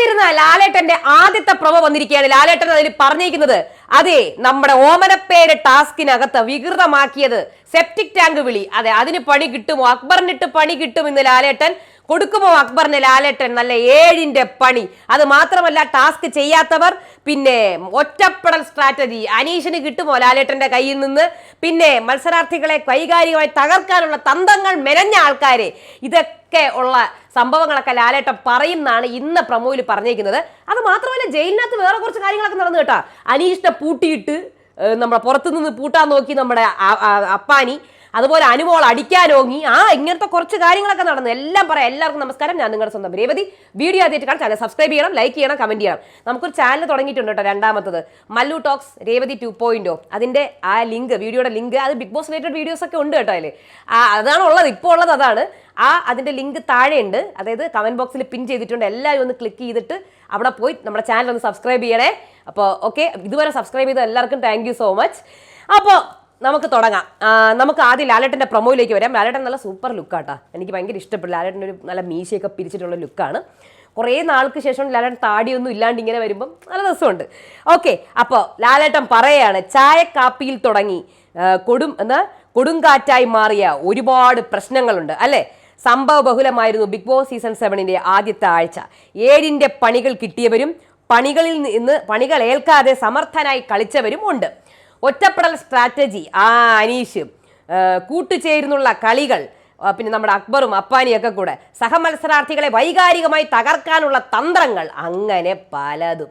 കാത്തിരുന്ന ലാലേട്ടന്റെ ആദ്യത്തെ പ്രൊമ വന്നിരിക്കുകയാണ്. ലാലേട്ടൻ അതിൽ പറഞ്ഞിരിക്കുന്നത് അതെ നമ്മുടെ ഓമനപ്പേര് ടാസ്കിനകത്ത് വികൃതമാക്കിയത് സെപ്റ്റിക് ടാങ്ക് വിളി. അതെ അതിന് പണി കിട്ടുമോ? അക്ബറിനിട്ട് പണി കിട്ടും ഇന്ന് ലാലേട്ടൻ. കൊടുക്കുമോ അക്ബറിന് ലാലേട്ടൻ നല്ല ഏഴിന്റെ പണി? അത് മാത്രമല്ല ടാസ്ക് ചെയ്യാത്തവർ പിന്നെ ഒറ്റപ്പെടൽ സ്ട്രാറ്റജി. അനീഷിന് കിട്ടുമോ ലാലേട്ടന്റെ കയ്യിൽ നിന്ന്? പിന്നെ മത്സരാർത്ഥികളെ വൈകാരികമായി തകർക്കാനുള്ള തന്ത്രങ്ങൾ മെനഞ്ഞ ആൾക്കാരെ. ഇതൊക്കെ ഉള്ള സംഭവങ്ങളൊക്കെ ലാലേട്ട പറയുന്നതാണ് ഇന്ന് പ്രമോയിൽ പറഞ്ഞേക്കുന്നത് അത് മാത്രമല്ല ജയിലിനകത്ത് വേറെ കുറച്ച് കാര്യങ്ങളൊക്കെ നടന്നു കേട്ടാ. അനീഷിനെ പൂട്ടിയിട്ട് നമ്മുടെ പുറത്തുനിന്ന് പൂട്ടാൻ നോക്കി നമ്മുടെ അപ്പാനി. അതുപോലെ അനുമോൾ അടിക്കാനോങ്ങി ആ ഇങ്ങനത്തെ കുറച്ച് കാര്യങ്ങളൊക്കെ നടന്നു. എല്ലാം പറയാം. എല്ലാവർക്കും നമസ്കാരം. ഞാൻ നിങ്ങളുടെ സ്വന്തം രേവതി. വീഡിയോ ആദ്യമായിട്ട് കാണാൻ ചാനൽ സബ്സ്ക്രൈബ് ചെയ്യണം ലൈക്ക് ചെയ്യണം കമന്റ് ചെയ്യണം. നമുക്കൊരു ചാനൽ തുടങ്ങിയിട്ടുണ്ട് കേട്ടോ രണ്ടാമത്തത്. മല്ലു ടോക്സ് രേവതി ടു പോയിന്റോ അതിന്റെ ആ ലിങ്ക് വീഡിയോയുടെ ലിങ്ക് അത് ബിഗ് ബോസ് റിലേറ്റഡ് വീഡിയോസ് ഒക്കെ ഉണ്ട് കേട്ടോ അതിൽ അതാണ് ഉള്ളത് ഇപ്പോൾ ഉള്ളത് അതാണ്. ആ അതിന്റെ ലിങ്ക് താഴെയുണ്ട്. അതായത് കമന്റ് ബോക്സിൽ പിൻ ചെയ്തിട്ടുണ്ട്. എല്ലാവരും ഒന്ന് ക്ലിക്ക് ചെയ്തിട്ട് അവിടെ പോയി നമ്മുടെ ചാനൽ ഒന്ന് സബ്സ്ക്രൈബ് ചെയ്യണേ. അപ്പോൾ ഓക്കെ ഇതുവരെ സബ്സ്ക്രൈബ് ചെയ്ത എല്ലാവർക്കും താങ്ക് സോ മച്ച് അപ്പോൾ നമുക്ക് തുടങ്ങാം. നമുക്ക് ആദ്യം ലാലേട്ടന്റെ പ്രൊമോയിലേക്ക് വരാം. ലാലേട്ടൻ നല്ല സൂപ്പർ ലുക്കാട്ടാ എനിക്ക് ഭയങ്കര ഇഷ്ടപ്പെട്ടു. ലാലേട്ടന്റെ ഒരു നല്ല മീശയൊക്കെ പിരിച്ചിട്ടുള്ള ലുക്കാണ് കുറേ നാൾക്ക് ശേഷം ലാലേട്ടൻ താടിയൊന്നും ഇല്ലാണ്ട് ഇങ്ങനെ വരുമ്പം നല്ല രസമുണ്ട്. ഓക്കെ അപ്പോൾ ലാലേട്ടൻ പറയാണ് ചായ കാപ്പിയിൽ തുടങ്ങി കൊടും എന്താ കൊടുങ്കാറ്റായി മാറിയ ഒരുപാട് പ്രശ്നങ്ങളുണ്ട്. അല്ലേ? സംഭവ ബഹുലമായിരുന്നു ബിഗ് ബോസ് സീസൺ സെവനിന്റെ ആദ്യത്തെ ആഴ്ച. ഏഴിന്റെ പണികൾ കിട്ടിയവരും പണികളിൽ നിന്ന് പണികൾ ഏൽക്കാതെ സമർത്ഥനായി കളിച്ചവരും ഉണ്ട്. ഒറ്റപ്പെടൽ സ്ട്രാറ്റജി ആ അനീഷ് കൂട്ടുചേരുന്നുള്ള കളികൾ പിന്നെ നമ്മുടെ അക്ബറും അപ്പാനിയൊക്കെ കൂടെ. സഹമത്സരാർത്ഥികളെ വൈകാരികമായി തകർക്കാനുള്ള തന്ത്രങ്ങൾ അങ്ങനെ പലതും.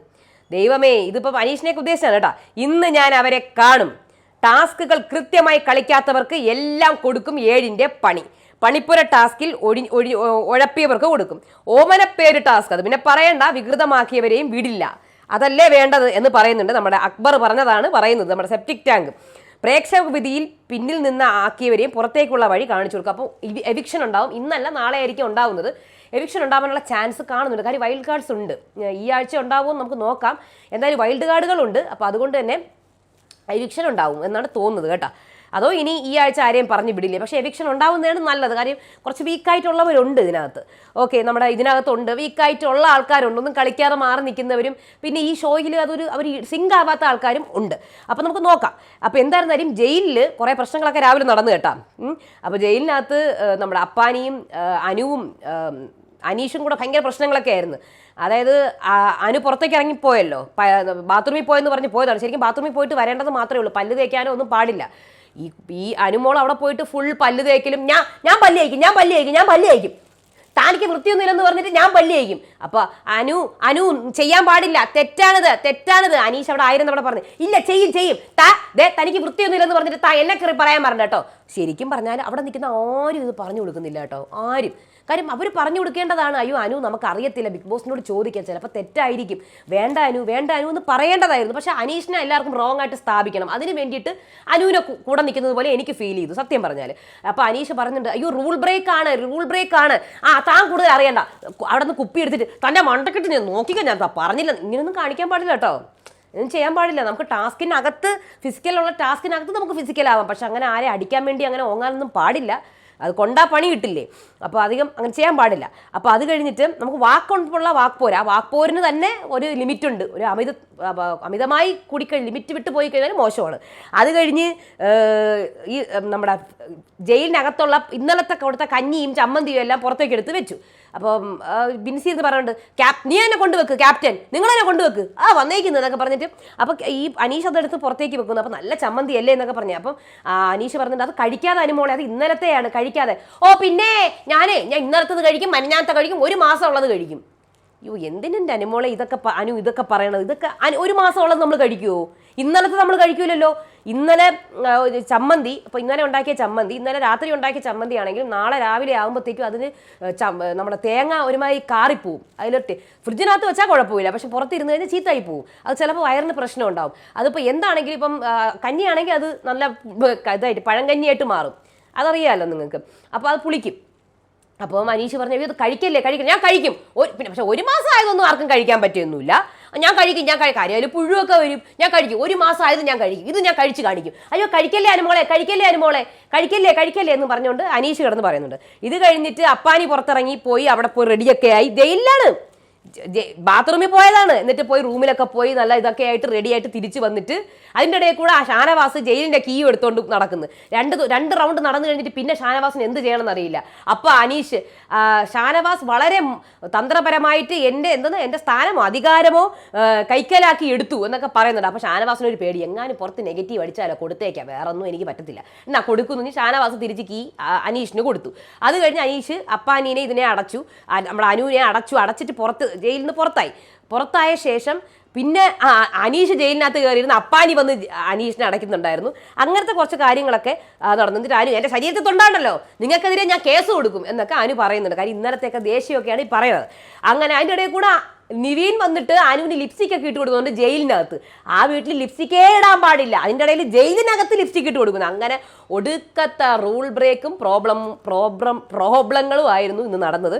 ദൈവമേ ഇതിപ്പോൾ അനീഷിനെയൊക്കെ ഉദ്ദേശിച്ചാണ് കേട്ടോ. ഇന്ന് ഞാൻ അവരെ കാണും. ടാസ്കുകൾ കൃത്യമായി കളിക്കാത്തവർക്ക് എല്ലാം കൊടുക്കും ഏഴിന്റെ പണി. പണിപ്പുര ടാസ്കിൽ ഒഴി ഒഴി ഉഴപ്പിയവർക്ക് കൊടുക്കും. ഓമനപ്പേര് ടാസ്ക് അത്. പിന്നെ പറയണ്ട വികൃതമാക്കിയവരെയും വിടില്ല. അതല്ലേ വേണ്ടത് എന്ന് പറയുന്നുണ്ട് നമ്മുടെ അക്ബർ പറഞ്ഞതാണ് പറയുന്നത് നമ്മുടെ സെപ്റ്റിക് ടാങ്ക്. പ്രേക്ഷക വിധിയിൽ പിന്നിൽ നിന്ന് ആക്കിയവരെയും പുറത്തേക്കുള്ള വഴി കാണിച്ചു കൊടുക്കും. അപ്പോൾ എവിക്ഷൻ ഉണ്ടാവും. ഇന്നല്ല നാളെ ആയിരിക്കും ഉണ്ടാവുന്നത്. എവിക്ഷൻ ഉണ്ടാവാനുള്ള ചാൻസ് കാണുന്നുണ്ട്. കാര്യം വൈൽഡ് കാർഡ്സ് ഉണ്ട്. ഈ ആഴ്ച ഉണ്ടാവുമോ എന്ന് നമുക്ക് നോക്കാം. എന്തായാലും വൈൽഡ് കാർഡുകളുണ്ട് അപ്പോൾ അതുകൊണ്ട് തന്നെ എവിക്ഷൻ ഉണ്ടാവും എന്നാണ് തോന്നുന്നത് കേട്ടോ. അതോ ഇനി ഈ ആഴ്ച ആരെയും പറഞ്ഞു വിടില്ല? പക്ഷേ എവിക്ഷൻ ഉണ്ടാവുന്നതാണ് നല്ലത്. കാര്യം കുറച്ച് വീക്കായിട്ടുള്ളവരുണ്ട് ഇതിനകത്ത്. ഓക്കെ നമ്മുടെ ഇതിനകത്തുണ്ട്. വീക്കായിട്ടുള്ള ആൾക്കാരുണ്ട്. ഒന്നും കളിക്കാതെ മാറി നിൽക്കുന്നവരും പിന്നെ ഈ ഷോയിൽ അതൊരു അവർ സിങ്ക് ആവാത്ത ആൾക്കാരും ഉണ്ട്. അപ്പോൾ നമുക്ക് നോക്കാം. അപ്പോൾ എന്തായിരുന്നാലും ജയിലിൽ കുറേ പ്രശ്നങ്ങളൊക്കെ രാവിലെ നടന്നു കേട്ടാ. അപ്പോൾ ജയിലിനകത്ത് നമ്മുടെ അപ്പാനിയും അനുവും അനീഷും കൂടെ ഭയങ്കര പ്രശ്നങ്ങളൊക്കെ ആയിരുന്നു. അതായത് അനു പുറത്തേക്ക് ഇറങ്ങിപ്പോയല്ലോ പോയല്ലോ. ബാത്റൂമിൽ പോയെന്ന് പറഞ്ഞ് പോയതാണ്. ശരിക്കും ബാത്റൂമിൽ പോയിട്ട് വരേണ്ടത് മാത്രമേ ഉള്ളൂ. പല്ല് തേക്കാനോ ഒന്നും പാടില്ല. ഈ ഈ അനുമോൾ അവിടെ പോയിട്ട് ഫുൾ പല്ല് തേക്കലും ഞാൻ ഞാൻ പല്ല് അയക്കും ഞാൻ പല്ല് അയക്കും ഞാൻ പല്ല് അയക്കും താനിക്ക് വൃത്തിയൊന്നുമില്ലെന്ന് പറഞ്ഞിട്ട് ഞാൻ പല്ല് കഴിക്കും അപ്പൊ അനു അനു ചെയ്യാൻ പാടില്ല. തെറ്റാണിത് തെറ്റാണിത്. അനീഷ് അവിടെ ആയിരം അവിടെ പറഞ്ഞു. ഇല്ല ചെയ്യും ചെയ്യും. താ ദേ തനിക്ക് വൃത്തിയൊന്നുമില്ലെന്ന് പറഞ്ഞിട്ട് താ എന്നെ കയറി പറയാൻ പറഞ്ഞ കേട്ടോ. ശരിക്കും പറഞ്ഞാൽ അവിടെ നിൽക്കുന്ന ആരും ഇത് പറഞ്ഞു കൊടുക്കുന്നില്ല കേട്ടോ. ആരും. കാര്യം അവർ പറഞ്ഞു കൊടുക്കേണ്ടതാണ്. അയ്യോ അനു നമുക്ക് അറിയത്തില്ല ബിഗ് ബോസിനോട് ചോദിക്കാൻ ചിലപ്പോൾ തെറ്റായിരിക്കും. വേണ്ട അനു വേണ്ട അനു എന്ന് പറയേണ്ടതായിരുന്നു. പക്ഷേ അനീഷിനെ എല്ലാവർക്കും റോങ് ആയിട്ട് സ്ഥാപിക്കണം. അതിന് വേണ്ടിയിട്ട് അനുവിനെ കൂടെ നിൽക്കുന്നത് പോലെ എനിക്ക് ഫീൽ ചെയ്തു സത്യം പറഞ്ഞാൽ അപ്പോൾ അനീഷ് പറഞ്ഞിട്ടുണ്ട് അയ്യോ റൂൾ ബ്രേക്ക് ആണ് റൂൾ ബ്രേക്ക് ആണ്. ആ താൻ കൂടുതൽ അറിയണ്ട. അവിടെ നിന്ന് കുപ്പി എടുത്തിട്ട് തന്റെ മണ്ടക്കിട്ട് ഞാൻ നോക്കിക്കാൻ ഞാൻ പറഞ്ഞില്ല. ഇങ്ങനെയൊന്നും കാണിക്കാൻ പാടില്ല കേട്ടോ. ഒന്നും ചെയ്യാൻ പാടില്ല. നമുക്ക് ടാസ്കിനകത്ത് ഫിസിക്കലുള്ള ടാസ്കിനകത്ത് നമുക്ക് ഫിസിക്കലാവാം പക്ഷെ അങ്ങനെ ആരെ അടിക്കാൻ വേണ്ടി അങ്ങനെ ഓങ്ങാനൊന്നും പാടില്ല. അത് കൊണ്ടാ പണി കിട്ടില്ലേ? അപ്പോൾ അധികം അങ്ങനെ ചെയ്യാൻ പാടില്ല. അപ്പോൾ അത് കഴിഞ്ഞിട്ട് നമുക്ക് വാക്കുള്ള വാക്ക് ആ വാക്ക് പോരിന് തന്നെ ഒരു ലിമിറ്റ് ഉണ്ട് ഒരു അമിത അമിതമായി കൂടിക്കഴിഞ്ഞ് ലിമിറ്റ് വിട്ട് പോയി കഴിഞ്ഞാൽ മോശമാണ്. അത് കഴിഞ്ഞ് ഈ നമ്മുടെ ജയിലിനകത്തുള്ള ഇന്നലത്തെ കൊടുത്ത കഞ്ഞിയും ചമ്മന്തിയും എല്ലാം പുറത്തേക്ക് എടുത്ത് വെച്ചു. അപ്പം ആ, ബിൻസി എന്ന് പറയുന്നുണ്ട് ക്യാപ് നീ എന്നെ കൊണ്ടുവെക്ക് ക്യാപ്റ്റൻ. നിങ്ങൾ എന്നെ കൊണ്ടുവെക്ക്. ആ വന്നേക്കുന്നത് എന്നൊക്കെ പറഞ്ഞിട്ട്. അപ്പോൾ ഈ അനീഷ് അതെടുത്ത് പുറത്തേക്ക് വെക്കുന്നു. അപ്പോൾ നല്ല ചമ്മന്തി അല്ലേ എന്നൊക്കെ പറഞ്ഞു. അപ്പം അനീഷ് പറഞ്ഞിട്ട് അത് കഴിക്കാതെ അനുമോളെ അത് ഇന്നലത്തെയാണ് കഴിക്കാതെ. ഓ പിന്നെ ഞാനേ ഞാൻ ഇന്നലത്തത് കഴിക്കും മഞ്ഞാത്ത കഴിക്കും ഒരു മാസം ഉള്ളത് കഴിക്കും. അയ്യോ എന്തിനെന്റെ അനുമോളെ ഇതൊക്കെ അനു ഇതൊക്കെ പറയണത്? ഇതൊക്കെ ഒരു മാസം ഉള്ളത് നമ്മൾ കഴിക്കുമോ ഇന്നലത്തെ നമ്മൾ കഴിക്കൂലല്ലോ. ഇന്നലെ ചമ്മന്തി അപ്പോൾ ഇന്നലെ ഉണ്ടാക്കിയ ചമ്മന്തി ഇന്നലെ രാത്രി ഉണ്ടാക്കിയ ചമ്മന്തി ആണെങ്കിലും നാളെ രാവിലെ ആകുമ്പോഴത്തേക്കും അതിന് നമ്മുടെ തേങ്ങ ഒരുമാതിരി കാറിപ്പോവും. അതിലൊട്ട് ഫ്രിഡ്ജിനകത്ത് വെച്ചാൽ കുഴപ്പമില്ല പക്ഷെ പുറത്തിരുന്ന് കഴിഞ്ഞാൽ ചീത്തായി പോവും. അത് ചിലപ്പോൾ വയറിന് പ്രശ്നം ഉണ്ടാവും. അതിപ്പോൾ എന്താണെങ്കിലും ഇപ്പം കഞ്ഞിയാണെങ്കിൽ അത് നല്ല ഇതായിട്ട് പഴം പഴങ്കഞ്ഞിയായിട്ട് മാറും. അതറിയാമല്ലോ നിങ്ങൾക്ക്. അപ്പോൾ അത് പുളിക്കും. അപ്പോൾ മനീഷ് പറഞ്ഞു ഇത് കഴിക്കല്ലേ കഴിക്കണം. ഞാൻ കഴിക്കും. പിന്നെ പക്ഷെ ഒരു മാസം ആയതൊന്നും ആർക്കും കഴിക്കാൻ പറ്റുമൊന്നുമില്ല ഞാൻ കഴിക്കും ഞാൻ കഴിക്കും. അതിൽ പുഴുവൊക്കെ വരും. ഞാൻ കഴിക്കും. ഒരു മാസം ആയത് ഞാൻ കഴിക്കും. ഇത് ഞാൻ കഴിച്ച് കാണിക്കും. അയ്യോ കഴിക്കല്ലേ അനുമോളെ കഴിക്കല്ലേ അനുമോളെ? കഴിക്കല്ലേ കഴിക്കല്ലേ എന്ന് പറഞ്ഞുകൊണ്ട് അനീഷ് കിടന്ന് പറയുന്നുണ്ട്. ഇത് കഴിഞ്ഞിട്ട് അപ്പാനി പുറത്തിറങ്ങി പോയി അവിടെ പോയി റെഡിയൊക്കെ ആയി. ജയിലിലാണ് ബാത്റൂമിൽ പോയതാണ്. എന്നിട്ട് പോയി റൂമിലൊക്കെ പോയി നല്ല ഇതൊക്കെ ആയിട്ട് റെഡി ആയിട്ട് തിരിച്ചു വന്നിട്ട് അതിന്റെ ഇടയിൽ കൂടെ ആ ഷാനവാസ് ജയിലിന്റെ കീ എടുത്തുകൊണ്ട് നടക്കുന്നു. രണ്ട് രണ്ട് റൗണ്ട് നടന്നു കഴിഞ്ഞിട്ട് പിന്നെ ഷാനവാസിന് എന്ത് ചെയ്യണമെന്ന് അറിയില്ല. അപ്പോൾ അനീഷ് ഷാനവാസ് വളരെ തന്ത്രപരമായിട്ട് എന്റെ എന്തെന്ന് എന്റെ സ്ഥാനമോ അധികാരമോ കൈക്കലാക്കി എടുത്തു എന്നൊക്കെ പറയുന്നുണ്ട്. അപ്പോൾ ഷാനവാസിന് ഒരു പേടി എങ്ങാനും പുറത്ത് നെഗറ്റീവ് അടിച്ചാലോ കൊടുത്തേക്കാം? വേറെ ഒന്നും എനിക്ക് പറ്റത്തില്ല. എന്നാ കൊടുക്കുന്നു. ഷാനവാസ് തിരിച്ച് കീ അനീഷിന് കൊടുത്തു. അത് കഴിഞ്ഞ് അനീഷ് അപ്പാനീനെ ഇതിനെ അടച്ചു. നമ്മൾ അനുവിനെ അടച്ചു. അടച്ചിട്ട് പുറത്ത് ജയിലിൽ നിന്ന് പുറത്തായി. പുറത്തായ ശേഷം പിന്നെ അനീഷ് ജയിലിനകത്ത് കയറിയിരുന്ന അപ്പാനി വന്ന് അനീഷിനെ അടയ്ക്കുന്നുണ്ടായിരുന്നു. അങ്ങനത്തെ കുറച്ച് കാര്യങ്ങളൊക്കെ നടന്നു. എന്നിട്ട് അനു എന്റെ ശരീരത്തിൽ തൊണ്ടാണ്ടല്ലോ. നിങ്ങൾക്കെതിരെ ഞാൻ കേസ് കൊടുക്കും എന്നൊക്കെ അനു പറയുന്നുണ്ട്. കാര്യം ഇന്നലത്തെയൊക്കെ ദേഷ്യമൊക്കെയാണ് ഈ പറയുന്നത്. അങ്ങനെ അതിന്റെ ഇടയിൽ കൂടെ നിവീൻ വന്നിട്ട് അനുവിന് ലിപ്സ്റ്റിക് ഒക്കെ ഇട്ട് കൊടുക്കുന്നുണ്ട് ജയിലിനകത്ത്. ആ വീട്ടിൽ ലിപ്സ്റ്റിക്കേ ഇടാൻ പാടില്ല. അതിന്റെ ഇടയിൽ ജയിലിനകത്ത് ലിപ്സ്റ്റിക് ഇട്ട് കൊടുക്കുന്നു. അങ്ങനെ ഒടുക്കത്തെ റൂൾ ബ്രേക്കും പ്രോബ്ലം പ്രോബ്ലം പ്രോബ്ലങ്ങളും ആയിരുന്നു ഇന്ന് നടന്നത്.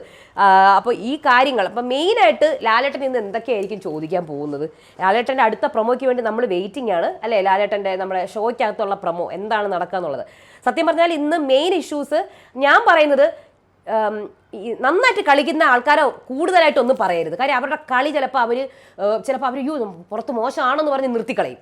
അപ്പോൾ ഈ കാര്യങ്ങൾ അപ്പം മെയിനായിട്ട് ലാലേട്ടൻ ഇന്ന് എന്തൊക്കെയായിരിക്കും ചോദിക്കാൻ പോകുന്നത്? ലാലേട്ടന്റെ അടുത്ത പ്രൊമോയ്ക്ക് വേണ്ടി നമ്മൾ വെയിറ്റിംഗ് ആണ്. അല്ലേ? ലാലേട്ടന്റെ നമ്മുടെ ഷോയ്ക്കകത്തുള്ള പ്രൊമോ എന്താണ് നടക്കുക എന്നുള്ളത് സത്യം പറഞ്ഞാൽ ഇന്ന് മെയിൻ ഇഷ്യൂസ് ഞാൻ പറയുന്നത് ഈ നന്നായിട്ട് കളിക്കുന്ന ആൾക്കാരെ കൂടുതലായിട്ട് ഒന്നും പറയരുത്. കാര്യം അവരുടെ കളി ചിലപ്പോൾ അവർ ചിലപ്പോൾ അവർ യൂ പുറത്ത് മോശമാണെന്ന് പറഞ്ഞ് നിർത്തിക്കളയും.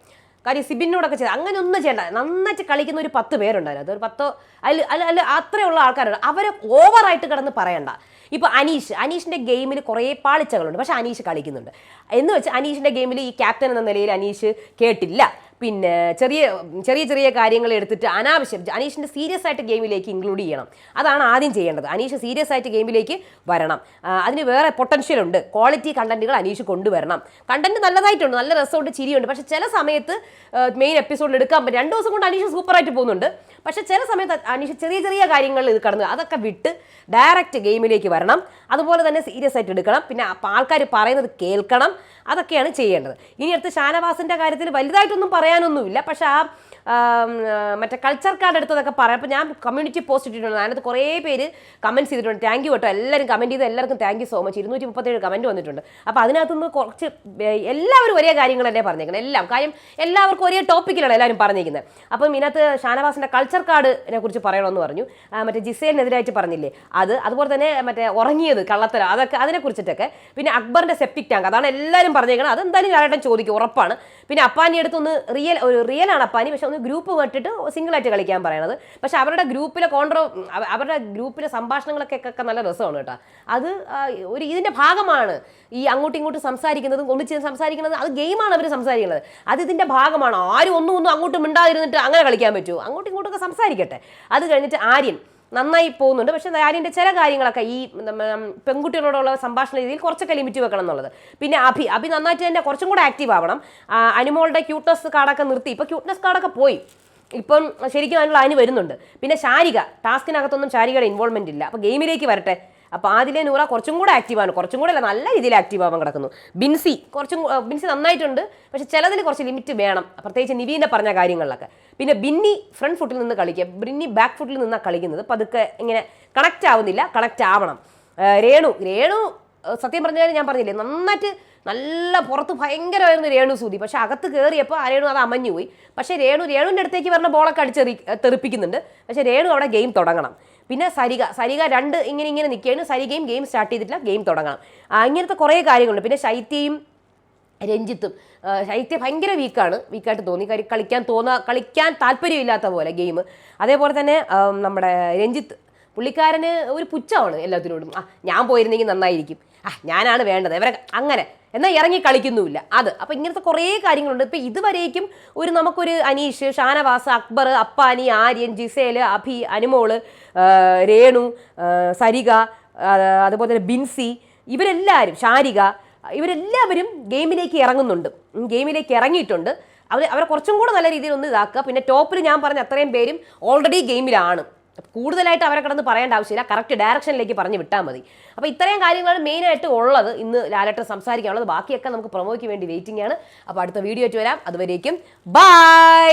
കാര്യം സിബിനോടൊക്കെ ചെയ്ത് അങ്ങനെ ഒന്നും ചെയ്യണ്ട. നന്നായിട്ട് കളിക്കുന്ന ഒരു പത്ത് പേരുണ്ടായിരുന്നു. അതൊരു പത്തോ അല്ല അല്ല അല്ല അത്രയുള്ള ആൾക്കാരുണ്ട്. അവരെ ഓവറായിട്ട് കിടന്ന് പറയണ്ട. ഇപ്പോൾ അനീഷ് അനീഷിന്റെ ഗെയിമിൽ കുറേ പാളിച്ചകളുണ്ട്. പക്ഷേ അനീഷ് കളിക്കുന്നുണ്ട്. എന്ന് വെച്ചാൽ അനീഷിന്റെ ഗെയിമിൽ ഈ ക്യാപ്റ്റൻ എന്ന നിലയിൽ അനീഷ് കേട്ടില്ല. പിന്നെ ചെറിയ ചെറിയ ചെറിയ കാര്യങ്ങൾ എടുത്തിട്ട് അനാവശ്യം അനീഷിന്റെ സീരിയസ് ആയിട്ട് ഗെയിമിലേക്ക് ഇൻക്ലൂഡ് ചെയ്യണം. അതാണ് ആദ്യം ചെയ്യേണ്ടത്. അനീഷ് സീരിയസ് ആയിട്ട് ഗെയിമിലേക്ക് വരണം. അതിന് വേറെ പൊട്ടൻഷ്യൽ ഉണ്ട്. ക്വാളിറ്റി കണ്ടന്റുകൾ അനീഷ് കൊണ്ടുവരണം. കണ്ടന്റ് നല്ലതായിട്ടുണ്ട്. നല്ല രസമുണ്ട് ചിരിയുണ്ട്. പക്ഷേ ചില സമയത്ത് മെയിൻ എപ്പിസോഡിൽ എടുക്കാൻ പറ്റും. രണ്ട് ദിവസം കൊണ്ട് അനീഷ് സൂപ്പറായിട്ട് പോകുന്നുണ്ട്. പക്ഷെ ചില സമയത്ത് അനീഷ് ചെറിയ ചെറിയ കാര്യങ്ങൾ ഇത് കടന്ന്. അതൊക്കെ വിട്ട് ഡയറക്റ്റ് ഗെയിമിലേക്ക് വരണം. അതുപോലെ തന്നെ സീരിയസ് ആയിട്ട് എടുക്കണം. പിന്നെ ആൾക്കാർ പറയുന്നത് കേൾക്കണം. അതൊക്കെയാണ് ചെയ്യേണ്ടത്. ഇനി അടുത്ത് ഷാനവാസിന്റെ കാര്യത്തിൽ വലുതായിട്ടൊന്നും പറയാനൊന്നുമില്ല. പക്ഷേ ആ, മറ്റേ കൾച്ചർ കാർഡ് എടുത്തതൊക്കെ പറയാം. അപ്പോൾ ഞാൻ കമ്മ്യൂണിറ്റി പോസ്റ്റ് ഇട്ടിട്ടുണ്ട്. അതിനകത്ത് കുറേ പേര് കമന്റ്സ് ചെയ്തിട്ടുണ്ട്. താങ്ക് യു കേട്ടോ. എല്ലാവരും കമന്റ് ചെയ്ത് എല്ലാവർക്കും താങ്ക് യു സോ മച്ച് ഇരുന്നൂറ്റി മുപ്പത്തേഴ് കമന്റ് വന്നിട്ടുണ്ട്. അപ്പോൾ അതിനകത്തുനിന്ന് കുറച്ച് ഏ, എല്ലാവരും ഒരേ കാര്യങ്ങളല്ലേ പറഞ്ഞേക്കുന്നത് എല്ലാം. കാര്യം എല്ലാവർക്കും ഒരേ ടോപ്പിക്കിലാണ് എല്ലാവരും പറഞ്ഞിരിക്കുന്നത് അപ്പം ഇതിനകത്ത് ഷാനവാസിന്റെ കൾച്ചർ കാർഡിനെ കുറിച്ച് പറയണമെന്ന് പറഞ്ഞു. മറ്റേ ജിസേലിനെതിരായിട്ട് പറഞ്ഞില്ലേ? അത് അതുപോലെ തന്നെ മറ്റേ ഉറങ്ങിയത് കള്ളത്തര അതൊക്കെ അതിനെ കുറിച്ചിട്ടൊക്കെ. പിന്നെ അക്ബറിന്റെ സെപ്റ്റിക് ടാങ്ക് അതാണ് എല്ലാവരും പറഞ്ഞേക്കുന്നത് അതെന്തായാലും ലാലേട്ടൻ ചോദിക്കും. ഉറപ്പാണ്. പിന്നെ അപ്പാനി അടുത്തൊന്ന് റിയൽ ഒരു റിയലാണ് അപ്പാനി. പക്ഷെ ഒന്ന് ഗ്രൂപ്പ് വിട്ടിട്ട് സിംഗിളായിട്ട് കളിക്കാൻ പറയണത്. പക്ഷെ അവരുടെ ഗ്രൂപ്പിലെ കോൺട്രോ അവരുടെ ഗ്രൂപ്പിലെ സംഭാഷണങ്ങളൊക്കെ ഒക്കെ നല്ല രസമാണ് കേട്ടോ. അത് ഒരു ഇതിന്റെ ഭാഗമാണ് ഈ അങ്ങോട്ടും ഇങ്ങോട്ടും സംസാരിക്കുന്നതും ഒന്നിച്ച് സംസാരിക്കുന്നത് അത് ഗെയിമാണ് അവർ സംസാരിക്കുന്നത്. അത് ഇതിന്റെ ഭാഗമാണ്. ആരും ഒന്നും ഒന്നും അങ്ങോട്ടും മിണ്ടാതിരുന്നിട്ട് അങ്ങനെ കളിക്കാൻ പറ്റുമോ അങ്ങോട്ടും ഇങ്ങോട്ടൊക്കെ സംസാരിക്കട്ടെ. അത് കഴിഞ്ഞിട്ട് ആര്യൻ നന്നായി പോകുന്നുണ്ട്. പക്ഷേ ആര്യന്റെ ചില കാര്യങ്ങളൊക്കെ ഈ പെൺകുട്ടികളോടുള്ള സംഭാഷണ രീതിയിൽ കുറച്ചൊക്കെ ലിമിറ്റ് വെക്കണം എന്നുള്ളത്. പിന്നെ അഭി അഭി നന്നായിട്ട് തന്നെ കുറച്ചും കൂടെ ആക്റ്റീവ് ആവണം. അനുമോളുടെ ക്യൂട്ട്നസ് കാർഡൊക്കെ നിർത്തി. ഇപ്പോൾ ക്യൂട്ട്നസ് കാർഡൊക്കെ പോയി. ഇപ്പം ശരിക്കും അതിനുള്ള അതിന് വരുന്നുണ്ട്. പിന്നെ ശാരിക ടാസ്കിനകത്തൊന്നും ശാരികയുടെ ഇൻവോൾവ്മെന്റ് ഇല്ല. അപ്പോൾ ഗെയിമിലേക്ക് വരട്ടെ. അപ്പോൾ ആദിലെ നൂറ കുറച്ചും കൂടെ ആണ്. കുറച്ചും കൂടെ അല്ല നല്ല രീതിയിൽ ആക്റ്റീവ് ആവാൻ കിടക്കുന്നു. ബിൻസി കുറച്ചും ബിൻസി നന്നായിട്ടുണ്ട്. പക്ഷേ ചിലതിൽ കുറച്ച് ലിമിറ്റ് വേണം. പ്രത്യേകിച്ച് നിവീനെ പറഞ്ഞ കാര്യങ്ങളിലൊക്കെ. പിന്നെ ബിന്നി ഫ്രണ്ട് ഫുട്ടിൽ നിന്ന് കളിക്കുക ബിന്നി ബാക്ക് ഫുട്ടിൽ നിന്നാണ് കളിക്കുന്നത്. പതുക്കെ ഇങ്ങനെ കണക്റ്റ് ആവുന്നില്ല. കണക്റ്റ് ആവണം. രേണു രേണു സത്യം പറഞ്ഞാൽ ഞാൻ പറഞ്ഞില്ലേ? നന്നായിട്ട് നല്ല പുറത്ത് ഭയങ്കരമായിരുന്നു രേണു സൂതി പക്ഷേ അകത്ത് കയറിയപ്പോൾ ആ രേണു അത് അമഞ്ഞു പോയി. പക്ഷേ രേണു രേണുവിന്റെ അടുത്തേക്ക് പറഞ്ഞ ബോളൊക്കെ അടിച്ചെറി തെറിപ്പിക്കുന്നുണ്ട്. പക്ഷേ രേണു അവിടെ ഗെയിം തുടങ്ങണം. പിന്നെ സരിക സരിക രണ്ട് ഇങ്ങനെ ഇങ്ങനെ നിൽക്കുകയാണ്. സരികയും ഗെയിം സ്റ്റാർട്ട് ചെയ്തിട്ടില്ല ഗെയിം തുടങ്ങണം. അങ്ങനത്തെ കുറേ കാര്യങ്ങളുണ്ട്. പിന്നെ ശൈത്യയും രഞ്ജിത്തും. ശൈത്യ ഭയങ്കര വീക്കാണ് വീക്കായിട്ട് തോന്നി. കാര്യം കളിക്കാൻ തോന്നാ കളിക്കാൻ താല്പര്യമില്ലാത്ത പോലെ ഗെയിം അതേപോലെ തന്നെ നമ്മുടെ രഞ്ജിത്ത് പുള്ളിക്കാരന് ഒരു പുച്ഛമാണ് എല്ലാത്തിനോടും. ആ ഞാൻ പോയിരുന്നെങ്കിൽ നന്നായിരിക്കും. ആ ഞാനാണ് വേണ്ടത്. ഇവരെ അങ്ങനെ. എന്നാൽ ഇറങ്ങി കളിക്കുന്നുമില്ല. അത്. അപ്പം ഇങ്ങനത്തെ കുറേ കാര്യങ്ങളുണ്ട്. ഇപ്പം ഇതുവരേക്കും ഒരു നമുക്കൊരു അനീഷ് ഷാനവാസ് അക്ബർ അപ്പാനി ആര്യൻ ജിസേൽ അഭി അനുമോൾ രേണു സരിക അതുപോലെ തന്നെ ബിൻസി ഇവരെല്ലാവരും ഷാരിക ഇവരെല്ലാവരും ഗെയിമിലേക്ക് ഇറങ്ങുന്നുണ്ട്. ഗെയിമിലേക്ക് ഇറങ്ങിയിട്ടുണ്ട്. അവർ അവരെ കുറച്ചും കൂടെ നല്ല രീതിയിൽ ഒന്ന് ഇതാക്കുക. പിന്നെ ടോപ്പിൽ ഞാൻ പറഞ്ഞ അത്രയും പേരും ഓൾറെഡി ഗെയിമിലാണ്. കൂടുതലായിട്ട് അവരെ കിടന്ന് പറയേണ്ട ആവശ്യമില്ല. കറക്റ്റ് ഡയറക്ഷനിലേക്ക് പറഞ്ഞു വിട്ടാൽ മതി. അപ്പോൾ ഇത്രയും കാര്യങ്ങളാണ് മെയിനായിട്ട് ഉള്ളത് ഇന്ന് ലാലേട്ടൻ സംസാരിക്കാനുള്ളത്. ബാക്കിയൊക്കെ നമുക്ക് പ്രൊമോയ്ക്ക് വേണ്ടി വെയിറ്റിംഗ് ആണ്. അപ്പോൾ അടുത്ത വീഡിയോ ആയിട്ട് വരാം. അതുവരേക്കും ബൈ